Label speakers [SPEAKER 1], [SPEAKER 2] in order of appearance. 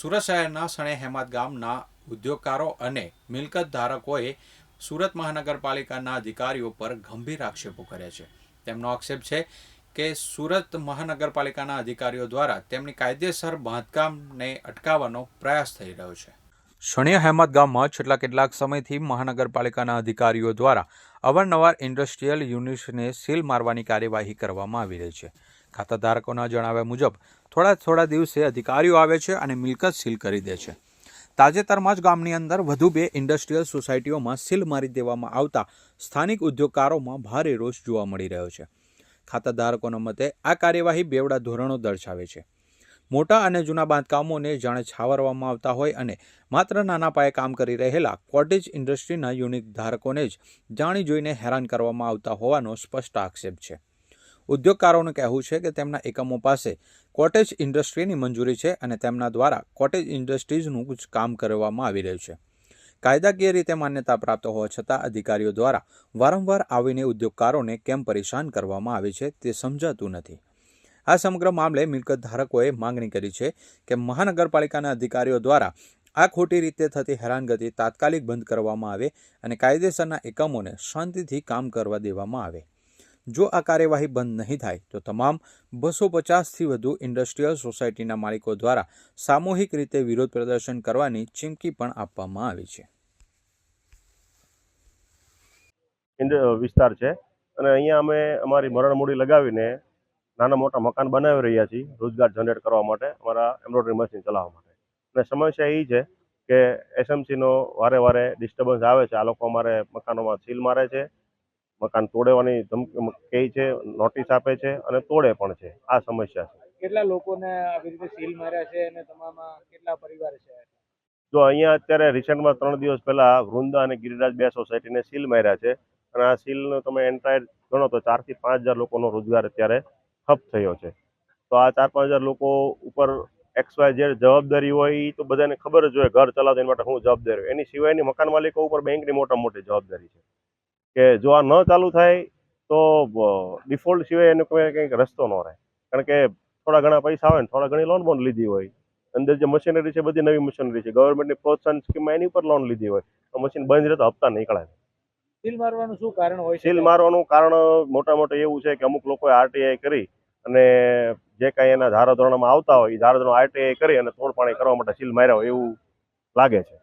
[SPEAKER 1] સુરત શહેરના સણે હેમત ગામના ઉદ્યોગકારો અને મિલકત ધારકોએ સુરત મહાનગરપાલિકાના અધિકારીઓ પર ગંભીર આક્ષેપો કર્યા છે. તેમનો આક્ષેપ છે કે સુરત મહાનગરપાલિકાના અધિકારીઓ દ્વારા તેમની કાયદેસર બાંધકામને અટકાવવાનો પ્રયાસ થઈ રહ્યો છે. શણિયા હેમત ગામમાં છેલ્લા કેટલાક સમયથી મહાનગરપાલિકાના અધિકારીઓ દ્વારા અવારનવાર ઇન્ડસ્ટ્રીયલ યુનિટ્સને સીલ મારવાની કાર્યવાહી કરવામાં આવી રહી છે. ખાતાધારકોના જણાવ્યા મુજબ, થોડા થોડા દિવસે અધિકારીઓ આવે છે અને મિલકત સીલ કરી દે છે. તાજેતરમાં જ ગામની અંદર વધુ બે ઇન્ડસ્ટ્રીયલ સોસાયટીઓમાં સીલ મારી દેવામાં આવતા સ્થાનિક ઉદ્યોગકારોમાં ભારે રોષ જોવા મળી રહ્યો છે. ખાતાધારકોના મતે આ કાર્યવાહી બેવડા ધોરણો દર્શાવે છે. મોટા અને જૂના બાંધકામોને જાણે છાવરવામાં આવતા હોય અને માત્ર નાના પાયે કામ કરી રહેલા કોટેજ ઇન્ડસ્ટ્રીના યુનિક ધારકોને જ જાણી જોઈને હેરાન કરવામાં આવતા હોવાનો સ્પષ્ટ આક્ષેપ છે. ઉદ્યોગકારોનું કહેવું છે કે તેમના એકમો પાસે કોટેજ ઇન્ડસ્ટ્રીની મંજૂરી છે અને તેમના દ્વારા કોટેજ ઇન્ડસ્ટ્રીઝનું જ કામ કરવામાં આવી રહ્યું છે. કાયદાકીય રીતે માન્યતા પ્રાપ્ત હોવા છતાં અધિકારીઓ દ્વારા વારંવાર આવીને ઉદ્યોગકારોને કેમ પરેશાન કરવામાં આવે છે તે સમજાતું નથી. આ સમગ્ર મામલે મિલકત ધારકોએ માંગણી કરી છે કે મહાનગરપાલિકાના અધિકારીઓ દ્વારા આ ખોટી રીતે થતી હેરાનગતિ તાત્કાલિક બંધ કરવામાં આવે અને કાયદેસરના એકમોને શાંતિથી કામ કરવા દેવામાં આવે. જો આ કાર્યવાહી બંધ નહીં થાય, તો તમામ બસો પચાસથી વધુ ઇન્ડસ્ટ્રીયલ સોસાયટીના માલિકો દ્વારા સામૂહિક રીતે વિરોધ પ્રદર્શન કરવાની ચીમકી પણ આપવામાં આવી છે.
[SPEAKER 2] વિસ્તાર છે. અને અહીંયા અમે અમારી મરણમૂડી લગાવીને નાના મોટા મકાન બનાવી રહ્યા છીએ, રોજગાર જનરેટ કરવા માટે, અમારા એમ્બ્રોઇડરી મશીન ચલાવવા માટે. અને સમસ્યા એ છે કે એસએમસીનો વારે વારે ડિસ્ટર્બન્સ આવે છે. આ લોકો અમારે મકાનોમાં સીલ મારે છે. મકાન તોડવાની ધમકી કહે છે નોટિસ આપે છે અને તોડે પણ છે. આ સમસ્યા છે.
[SPEAKER 3] કેટલા લોકોને આવી રીતે સીલ માર્યા છે અને તમામાં કેટલા પરિવાર છે?
[SPEAKER 2] જો અહીંયા અત્યારે રિસેન્ટમાં ત્રણ દિવસ પહેલા વૃંદા અને ગિરિરાજ બે સોસાયટીને સીલ માર્યા છે અને આ સીલનો તમે એન્ટાયર ગણો તો ચારથી પાંચ હજાર લોકોનો રોજગાર અત્યારે ઠપ થયો છે. તો આ ચાર પાંચ હજાર લોકો ઉપર એક્સ વાય જે જવાબદારી હોય એ તો બધાને ખબર જ હોય ઘર ચલાવતા એના માટે હું જવાબદારી હોય એની સિવાયની મકાન માલિકો ઉપર બેંકની મોટા મોટી જવાબદારી છે. કે જો આ ન ચાલુ થાય તો ડિફોલ્ટ સિવાય એને કોઈ કંઈક રસ્તો ન રહે. કારણ કે થોડા ઘણા પૈસા આવે ને થોડા ઘણી લોન બોન લીધી હોય. અંદર જે મશીનરી છે બધી નવી મશીનરી છે. ગવર્મેન્ટની પ્રોત્સાહન સ્કીમમાં એની ઉપર લોન લીધી હોય. તો મશીન બંધ રહે તો હપ્તા નીકળે.
[SPEAKER 3] સીલ મારવાનું શું કારણ હોય
[SPEAKER 2] સીલ મારવાનું કારણ મોટા મોટા એવું છે કે અમુક લોકોએ આરટીઆઈ કરી અને જે કાંઈ એના ધારાધોરણમાં આવતા હોય એ ધારાધોરણ આરટીઆઈ કરી અને તોડપાણી કરવા માટે સીલ માર્યા હોય એવું લાગે છે.